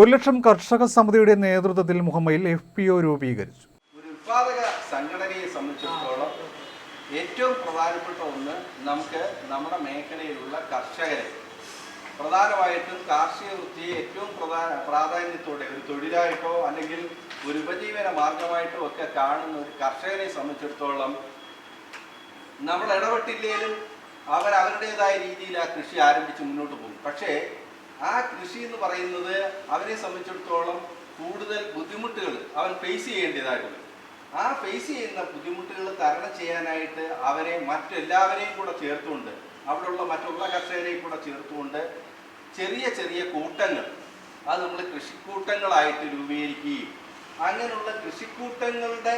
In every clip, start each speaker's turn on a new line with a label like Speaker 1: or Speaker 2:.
Speaker 1: ഒരു ലക്ഷം കർഷക സമിതിയുടെ നേതൃത്വത്തിൽ മുഹമ്മയിൽ എഫ് പി ഒ രൂപീകരിച്ചു.
Speaker 2: ഒരു ഉത്പാദക സംഘടനയെ സംബന്ധിച്ചിടത്തോളം ഏറ്റവും പ്രധാനപ്പെട്ട ഒന്ന് നമുക്ക് നമ്മുടെ മേഖലയിലുള്ള കർഷകരെ. പ്രധാനമായിട്ടും കാർഷിക വൃത്തിയെ ഏറ്റവും പ്രധാന പ്രാധാന്യത്തോടെ ഒരു തൊഴിലായിട്ടോ അല്ലെങ്കിൽ ഒരു ഉപജീവന മാർഗമായിട്ടോ ഒക്കെ കാണുന്ന ഒരു കർഷകനെ സംബന്ധിച്ചിടത്തോളം നമ്മൾ ഇടപെട്ടില്ലെങ്കിലും അവർ അവരുടേതായ രീതിയിൽ ആ കൃഷി ആരംഭിച്ച് മുന്നോട്ട് പോകും. പക്ഷേ ആ കൃഷി എന്ന് പറയുന്നത് അവരെ സംബന്ധിച്ചിടത്തോളം കൂടുതൽ ബുദ്ധിമുട്ടുകൾ അവൻ ഫേസ് ചെയ്യേണ്ടതായിട്ടുണ്ട്. ആ ഫേസ് ചെയ്യുന്ന ബുദ്ധിമുട്ടുകൾ തരണം ചെയ്യാനായിട്ട് അവരെ മറ്റെല്ലാവരെയും കൂടെ ചേർത്തുകൊണ്ട് അവിടെയുള്ള മറ്റുള്ള കർഷകരെയും കൂടെ ചേർത്തുകൊണ്ട് ചെറിയ ചെറിയ കൂട്ടങ്ങൾ അത് നമ്മൾ കൃഷിക്കൂട്ടങ്ങളായിട്ട് രൂപീകരിക്കുകയും അങ്ങനെയുള്ള കൃഷിക്കൂട്ടങ്ങളുടെ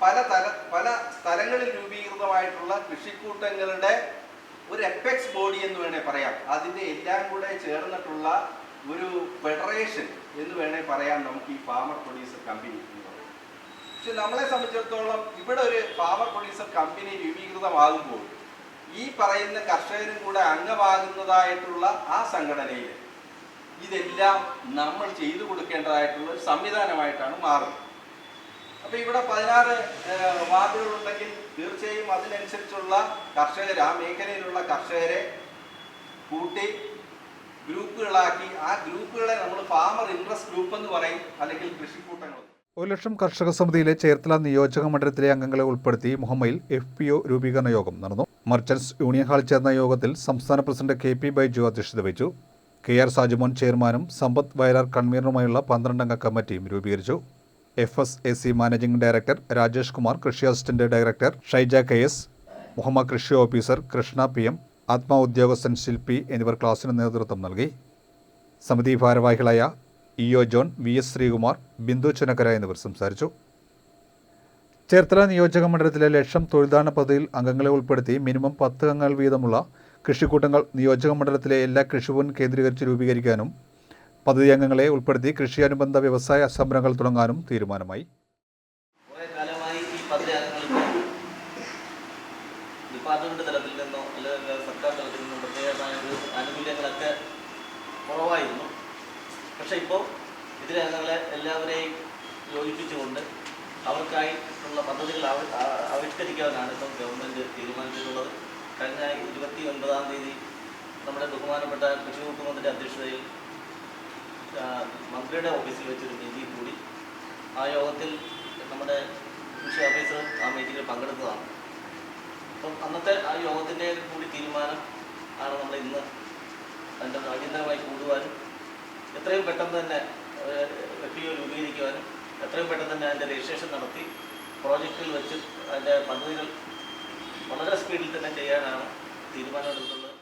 Speaker 2: പല തല പല സ്ഥലങ്ങളിൽ രൂപീകൃതമായിട്ടുള്ള കൃഷിക്കൂട്ടങ്ങളുടെ ഒരു എപ്പെക്സ് ബോഡി എന്ന് വേണേൽ പറയാം. അതിന്റെ എല്ലാം കൂടെ ചേർന്നിട്ടുള്ള ഒരു ഫെഡറേഷൻ എന്ന് വേണേൽ പറയാം നമുക്ക് ഈ ഫാമർ പ്രൊഡ്യൂസർ കമ്പനി എന്ന് പക്ഷെ നമ്മളെ സംബന്ധിച്ചിടത്തോളം ഇവിടെ ഒരു ഫാമർ പ്രൊഡ്യൂസർ കമ്പനി രൂപീകൃതമാകുമ്പോൾ ഈ പറയുന്ന കർഷകരും കൂടെ അംഗമാകുന്നതായിട്ടുള്ള ആ സംഘടനയിൽ ഇതെല്ലാം നമ്മൾ ചെയ്തു കൊടുക്കേണ്ടതായിട്ടുള്ള ഒരു സംവിധാനമായിട്ടാണ് മാറുന്നത്. അപ്പൊ ഇവിടെ പതിനാറ് വാർഡുകളുണ്ടെങ്കിൽ തീർച്ചയായും അതിനനുസരിച്ചുള്ള കർഷകർ ആ മേഖലയിലുള്ള കർഷകരെ കൂട്ടി ഗ്രൂപ്പുകളാക്കി. ആ ഗ്രൂപ്പുകളെ നമ്മൾ ഫാമർ ഇൻട്രസ്റ്റ് ഗ്രൂപ്പ് എന്ന് പറയും അല്ലെങ്കിൽ കൃഷിക്കൂട്ടങ്ങൾ
Speaker 1: ഒരു ലക്ഷം കർഷക സമിതിയിലെ ചേർത്തല നിയോജക മണ്ഡലത്തിലെ അംഗങ്ങളെ ഉൾപ്പെടുത്തി മുഹമ്മയിൽ എഫ് പി ഒ രൂപീകരണ യോഗം നടന്നു. മർച്ചൻസ് യൂണിയൻ ഹാളിൽ ചേർന്ന യോഗത്തിൽ സംസ്ഥാന പ്രസിഡന്റ് കെ പി ബൈജു അധ്യക്ഷത വഹിച്ചു. കെ ആർ സാജുമോൻ ചെയർമാനും സമ്പത്ത് വയലാർ കൺവീനറുമായുള്ള പന്ത്രണ്ടംഗ കമ്മിറ്റിയും രൂപീകരിച്ചു. F S A C managing director Rajesh Kumar കൃഷി assistant director Shaija K S Muhammad കൃഷി ഓഫീസർ കൃഷ്ണ പി എം ആത്മാ ഉദ്യോഗസ്ഥൻ ശില്പി എന്നിവർ ക്ലാസ്സിന് നേതൃത്വം നൽകി. സമിതി ഭാരവാഹികളായ E O John V S Sreekumar Bindu Chunakkara എന്നിവർ സംസാരിച്ചു. ചേർത്തല നിയോജക മണ്ഡലത്തിലെ ലക്ഷം തൊഴിൽദാന പദ്ധതിയിൽ അംഗങ്ങളെ ഉൾപ്പെടുത്തി മിനിമം പത്ത് അംഗങ്ങൾ വീതമുള്ള കൃഷിക്കൂട്ടങ്ങൾ നിയോജക മണ്ഡലത്തിലെ എല്ലാ കൃഷിഭവൻ കേന്ദ്രീകരിച്ച് രൂപീകരിക്കാനും പദ്ധതി അംഗങ്ങളെ ഉൾപ്പെടുത്തി കൃഷി അനുബന്ധ വ്യവസായ സംരംഭങ്ങൾ തുടങ്ങാനും തീരുമാനമായി.
Speaker 3: നിന്നോ നിന്നോ കുറവായിരുന്നു. പക്ഷേ ഇപ്പോൾ ഇതിലെ എല്ലാവരെയും യോജിപ്പിച്ചുകൊണ്ട് അവർക്കായി ഉള്ള പദ്ധതികൾ ആവി- ആവിഷ്കരിക്കാനാണ് ഇപ്പം ഗവൺമെന്റ് തീരുമാനിച്ചിട്ടുള്ളത്. കഴിഞ്ഞ ഇരുപത്തി ഒൻപതാം തീയതി നമ്മുടെ ബഹുമാനപ്പെട്ട കൃഷി വകുപ്പ് മന്ത്രിയുടെ അധ്യക്ഷതയിൽ മന്ത്രിയുടെ ഓഫീസിൽ വെച്ചൊരു മീറ്റിംഗ് കൂടി. ആ യോഗത്തിൽ നമ്മുടെ കൃഷി ഓഫീസർ ആ മീറ്റിങ്ങിൽ പങ്കെടുത്തതാണ്. അപ്പം അന്നത്തെ ആ യോഗത്തിന്റെ കൂടി തീരുമാനം ആണ് നമ്മൾ ഇന്ന് അതിന്റെ അടിയന്തരമായി കൂടുവാനും എത്രയും പെട്ടെന്ന് തന്നെ എഫ് രൂപീകരിക്കുവാനും എത്രയും പെട്ടെന്ന് തന്നെ അതിന്റെ രജിസ്ട്രേഷൻ നടത്തി പ്രോജക്റ്റിൽ വെച്ച് അതിന്റെ പദ്ധതികൾ വളരെ സ്പീഡിൽ തന്നെ ചെയ്യാനാണ് തീരുമാനമെടുക്കുന്നത്.